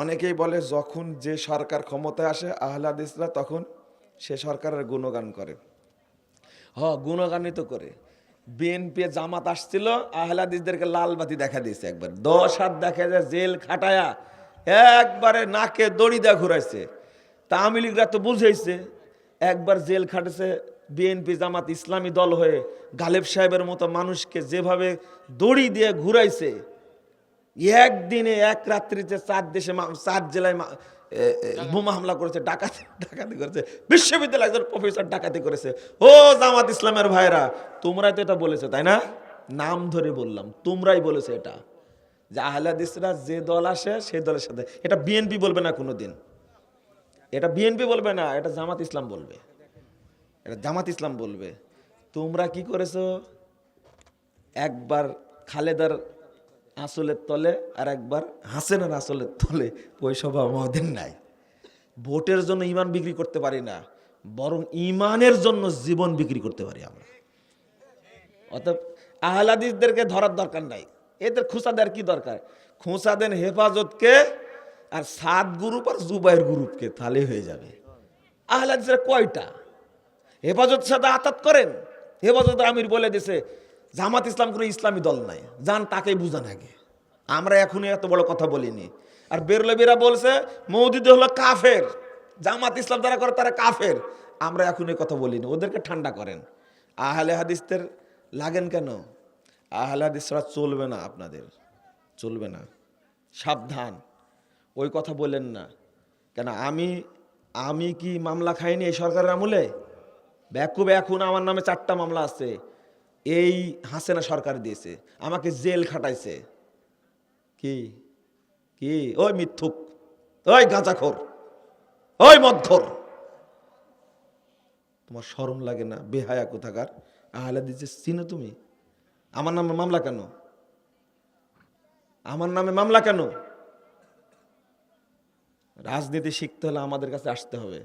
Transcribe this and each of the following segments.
অনেকেই বলে, যখন যে সরকার ক্ষমতায় আসে, আহলাদিসরা তখন সে সরকারের গুণগান করে। হ, গুণগানই তো করে। বিএনপি জামাত আসছিল, আহলাদিসদেরকে লাল বাতি দেখা দিয়েছে একবার। দশ হাত দেখা যায় জেল খাটায়া একবারে নাকে দড়ি দেয়া ঘুরাইছে। তা আওয়ামী লীগরা তো বুঝেছে একবার জেল খাটেছে বিএনপি জামাত ইসলামী দল হয়ে গালেব সাহেবের মতো মানুষকে যেভাবে দড়ি দিয়ে ঘুরাইছে একদিনে এক রাত্রিতে চার দেশে চার জেলায় বোমা হামলা করেছে ডাকাতি ডাকাতি করেছে বিশ্ববিদ্যালয় একজন প্রফেসর ডাকাতি করেছে। ও জামাত ইসলামের ভাইরা তোমরাই তো এটা বলেছ তাই না? নাম ধরে বললাম তোমরাই বলেছ এটা। যে আহলাদিসরা যে দল আসে সেই দলের সাথে। এটা বিএনপি বলবে না কোনোদিন। এটা বিএনপি বলবে না এটা জামাত ইসলাম বলবে। এটা জামাত ইসলাম বলবে। তোমরা কি করেছ? একবার খালেদার আসলের তলে আর একবার হাসেনের আসলের তলে স্বভাব আমাদের নাই। ভোটের জন্য ইমান বিক্রি করতে পারি না, বরং ইমানের জন্য জীবন বিক্রি করতে পারি আমরা। অতএব আহলাদিসদেরকে ধরার দরকার নাই। এদের খুঁচা দেওয়ার কি দরকার? খুঁচা দেন হেফাজতকে আর সাত গ্রুপ আর জুবাইর গ্রুপকে, তাহলে হয়ে যাবে। আহলাদিসরা কয়টা? হেফাজত সাথে আতাত করেন? হেফাজত আমির বলে দিছে, জামাত ইসলাম কোনো ইসলামী দল নাই। যান তাকেই বুঝান আগে। আমরা এখনই এত বড় কথা বলিনি। আর বেরলবিরা বলছে, মৌদিদ হলো কাফের। জামাত ইসলাম যারা করে তারা কাফের। আমরা এখন এই কথা বলিনি, ওদেরকে ঠান্ডা করেন। আহলে হাদিসদের লাগেন কেন? আহলে হাদিসরা চলবে না আপনাদের, চলবে না। সাবধান, ওই কথা বলেন না। কেন, আমি আমি কি মামলা খাইনি এই সরকারের আমলে? ব্যাকুব এখন আমার নামে চারটা মামলা আছে। এই হাসেনা সরকার দিয়েছে, আমাকে জেল খাটাইছে। কি? কি? ওই মিথ্যুক। ওই গাঁজাখোর। ওই মদখোর। তোমার শরম লাগে না? বেহায়া কোথাকার? আহলে দিচ্ছে চিনো তুমি? আমার নামে মামলা কেন? আমার নামে মামলা কেন? রাজনীতি শিখতে হলে আমাদের কাছে আসতে হবে।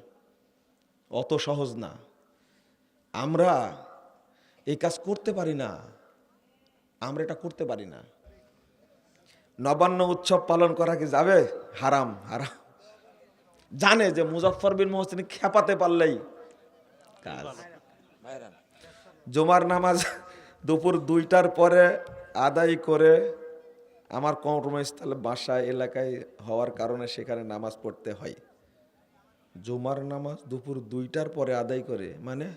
অত সহজ না। আমরা এই কাজ করতে পারি না। আমরা এটা করতে পারি না। নবান্ন উৎসব পালন করা কি যাবে? হারাম হারাম। জানে যে মুজফর বিন মোহসিন খেপাতে পারলেই জুমার নামাজ দুপুর দুইটার পরে আদায় করে আমার কর্মস্থলে বাসা এলাকায় হওয়ার কারণে সেখানে নামাজ পড়তে হয়। জুমার নামাজ দুপুর দুইটার পরে আদায় করে মানে?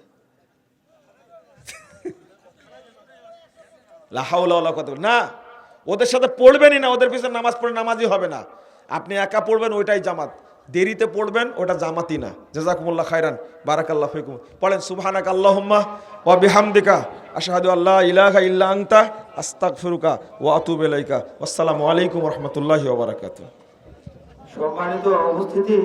কথা না! ওদের সাথে পড়বেনই না, ওদের পিছনে নামাজ পড়ে নামাজই হবে না। আপনি একা পড়বেন, ওইটাই জামাত। দেরিতে পড়বেন, ওটা জামাতই না। জাজাকুমুল্লাহ খাইরান বারাকাল্লাহ ফিকুম। পড়েন সুবহানাক আল্লাহুম্মা ওয়া বিহামদিকা, আশহাদু আল্লা ইলাহা ইল্লা আনতা, আস্তাগফিরুকা ওয়া আতুবু ইলাইকা। আসসালামু আলাইকুম ওয়া রাহমাতুল্লাহি ওয়া বারাকাতুহু। সম্মানিত